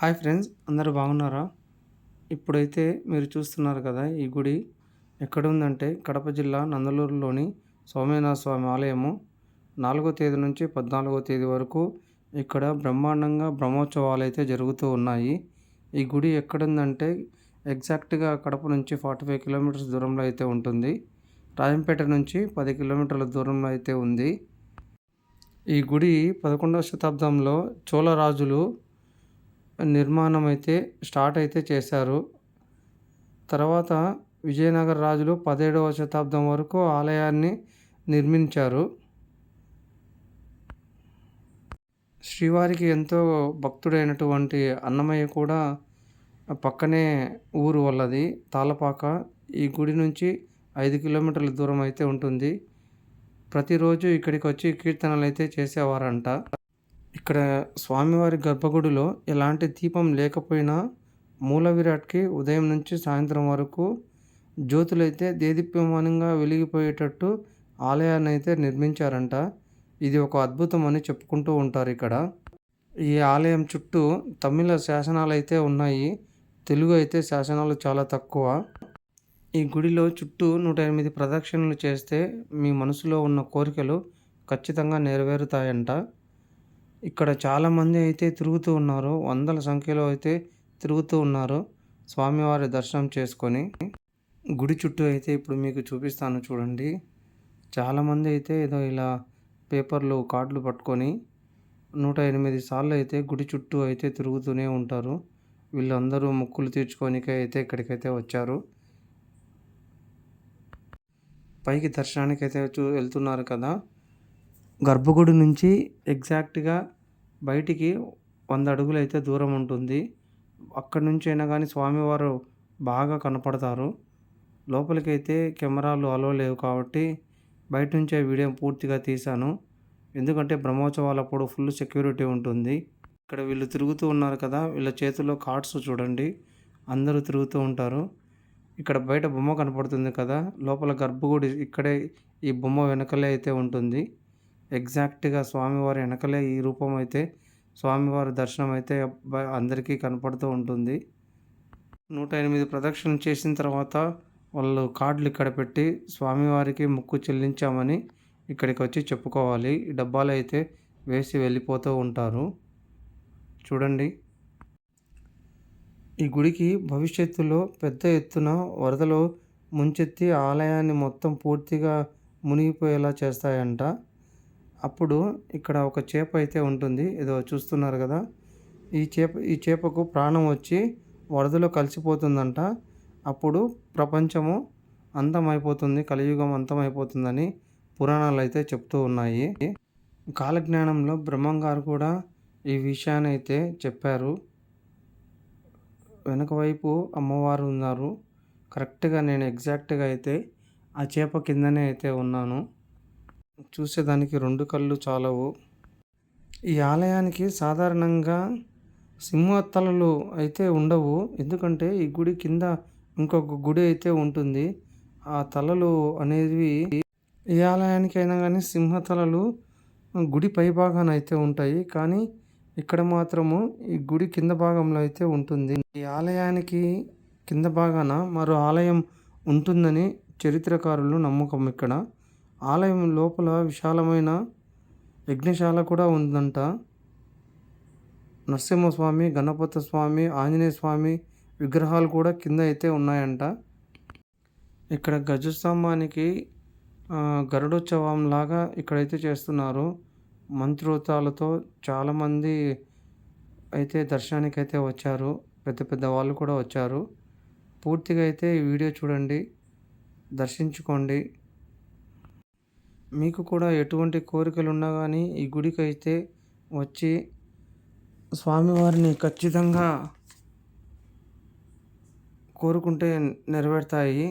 Hi friends అందరూ బాగున్నారా? ఇప్పుడైతే మీరు చూస్తున్నారు కదా ఈ గుడి. ఎక్కడ ఉందంటే కడప జిల్లా నందలూరులోని సోమనాథ స్వామి ఆలయము. నాలుగో తేదీ నుంచి పద్నాలుగో తేదీ వరకు ఇక్కడ బ్రహ్మాండంగా బ్రహ్మోత్సవాలు అయితే జరుగుతూ ఉన్నాయి. ఈ గుడి ఎక్కడుందంటే ఎగ్జాక్ట్గా కడప నుంచి ఫార్టీ ఫైవ్ కిలోమీటర్స్ దూరంలో అయితే ఉంటుంది. రాజంపేట నుంచి పది కిలోమీటర్ల దూరంలో అయితే ఉంది. ఈ గుడి పదకొండవ శతాబ్దంలో చోళరాజులు నిర్మాణం అయితే స్టార్ట్ అయితే చేశారు. తర్వాత విజయనగర రాజులు పదిహేడవ శతాబ్దం వరకు ఆలయాన్ని నిర్మించారు. శ్రీవారికి ఎంతో భక్తుడైనటువంటి అన్నమయ్య కూడా పక్కనే ఊరు వల్లది తాళపాక ఈ గుడి నుంచి ఐదు కిలోమీటర్ల దూరం అయితే ఉంటుంది. ప్రతిరోజు ఇక్కడికి వచ్చి కీర్తనలు అయితే చేసేవారంట. ఇక్కడ స్వామివారి గర్భగుడిలో ఎలాంటి దీపం లేకపోయినా మూల విరాట్కి ఉదయం నుంచి సాయంత్రం వరకు జ్యోతులైతే దేదీప్యమానంగా వెలిగిపోయేటట్టు ఆలయాన్ని అయితే నిర్మించారంట. ఇది ఒక అద్భుతం అని చెప్పుకుంటూ ఉంటారు ఇక్కడ. ఈ ఆలయం చుట్టూ తమిళ శాసనాలు అయితే ఉన్నాయి. తెలుగు అయితే శాసనాలు చాలా తక్కువ. ఈ గుడిలో చుట్టూ నూట ఎనిమిది ప్రదక్షిణలు చేస్తే మీ మనసులో ఉన్న కోరికలు ఖచ్చితంగా నెరవేరుతాయంట. ఇక్కడ చాలామంది అయితే తిరుగుతూ ఉన్నారు. వందల సంఖ్యలో అయితే తిరుగుతూ ఉన్నారు. స్వామివారి దర్శనం చేసుకొని గుడి చుట్టూ అయితే ఇప్పుడు మీకు చూపిస్తాను చూడండి. చాలామంది అయితే ఏదో ఇలా పేపర్లు కార్డులు పట్టుకొని నూట ఎనిమిది సార్లు అయితే గుడి చుట్టూ అయితే తిరుగుతూనే ఉంటారు. వీళ్ళందరూ మొక్కులు తీర్చుకోనికే అయితే ఇక్కడికైతే వచ్చారు. పైకి దర్శనానికి అయితే చూ వెళ్తున్నారు కదా. గర్భగుడి నుంచి ఎగ్జాక్ట్గా బయటికి వంద అడుగులు అయితే దూరం ఉంటుంది. అక్కడి నుంచి అయినా కానీ స్వామివారు బాగా కనపడతారు. లోపలికి అయితే కెమెరాలు అలో లేవు కాబట్టి బయట నుంచే వీడియో పూర్తిగా తీశాను. ఎందుకంటే బ్రహ్మోత్సవాలప్పుడు ఫుల్ సెక్యూరిటీ ఉంటుంది. ఇక్కడ వీళ్ళు తిరుగుతూ ఉన్నారు కదా వీళ్ళ చేతిలో కార్డ్స్ చూడండి. అందరూ తిరుగుతూ ఉంటారు. ఇక్కడ బయట బొమ్మ కనపడుతుంది కదా లోపల గర్భగుడి ఇక్కడే ఈ బొమ్మ వెనకలే అయితే ఉంటుంది. ఎగ్జాక్ట్గా స్వామివారి వెనకలే ఈ రూపం అయితే స్వామివారి దర్శనం అయితే అందరికీ కనపడుతూ ఉంటుంది. నూట ఎనిమిది ప్రదక్షిణ చేసిన తర్వాత వాళ్ళు కార్డులు ఇక్కడ పెట్టి స్వామివారికి ముక్కు చెల్లించామని ఇక్కడికి వచ్చి చెప్పుకోవాలి. ఈ డబ్బాలు అయితే వేసి వెళ్ళిపోతూ ఉంటారు. చూడండి. ఈ గుడికి భవిష్యత్తులో పెద్ద ఎత్తున వరదలు ముంచెత్తి ఆలయాన్ని మొత్తం పూర్తిగా మునిగిపోయేలా చేస్తాయంట. అప్పుడు ఇక్కడ ఒక చేప అయితే ఉంటుంది. ఏదో చూస్తున్నారు కదా. ఈ చేప ఈ చేపకు ప్రాణం వచ్చి వరదలో కలిసిపోతుందంట. అప్పుడు ప్రపంచము అంతమైపోతుంది కలియుగం అంతమైపోతుందని పురాణాలు అయితే చెప్తూ ఉన్నాయి. కాలజ్ఞానంలో బ్రహ్మంగారు కూడా ఈ విషయాన్ని అయితే చెప్పారు. వెనక వైపు అమ్మవారు ఉన్నారు. కరెక్ట్గా నేను ఎగ్జాక్ట్గా అయితే ఆ చేప కిందనే అయితే ఉన్నాను. చూసేదానికి రెండు కళ్ళు చాలవు. ఈ ఆలయానికి సాధారణంగా సింహత్తలలు అయితే ఉండవు. ఎందుకంటే ఈ గుడి కింద ఇంకొక గుడి అయితే ఉంటుంది. ఆ తలలు అనేవి ఏ ఆలయానికైనా కానీ సింహతలలు గుడి పై భాగాన అయితే ఉంటాయి. కానీ ఇక్కడ మాత్రము ఈ గుడి కింద భాగంలో అయితే ఉంటుంది. ఈ ఆలయానికి కింద భాగాన మరో ఆలయం ఉంటుందని చరిత్రకారులు నమ్మకం ఇక్కడ. ఆలయం లోపల విశాలమైన యజ్ఞశాల కూడా ఉందంట. నరసింహస్వామి గణపతి స్వామి ఆంజనేయ స్వామి విగ్రహాలు కూడా కింద అయితే ఉన్నాయంట. ఇక్కడ గజస్తంభానికి గరుడోత్సవం లాగా ఇక్కడైతే చేస్తున్నారు. మంత్రోత్సాలతో చాలామంది అయితే దర్శనానికి అయితే వచ్చారు. పెద్ద పెద్ద వాళ్ళు కూడా వచ్చారు. పూర్తిగా అయితే ఈ వీడియో చూడండి. దర్శించుకోండి. మీకు కూడా ఎటువంటి కోరికలు ఉన్నా కానీ ఈ గుడికి అయితే వచ్చి స్వామివారిని ఖచ్చితంగా కోరుకుంటే నెరవేరుతాయి.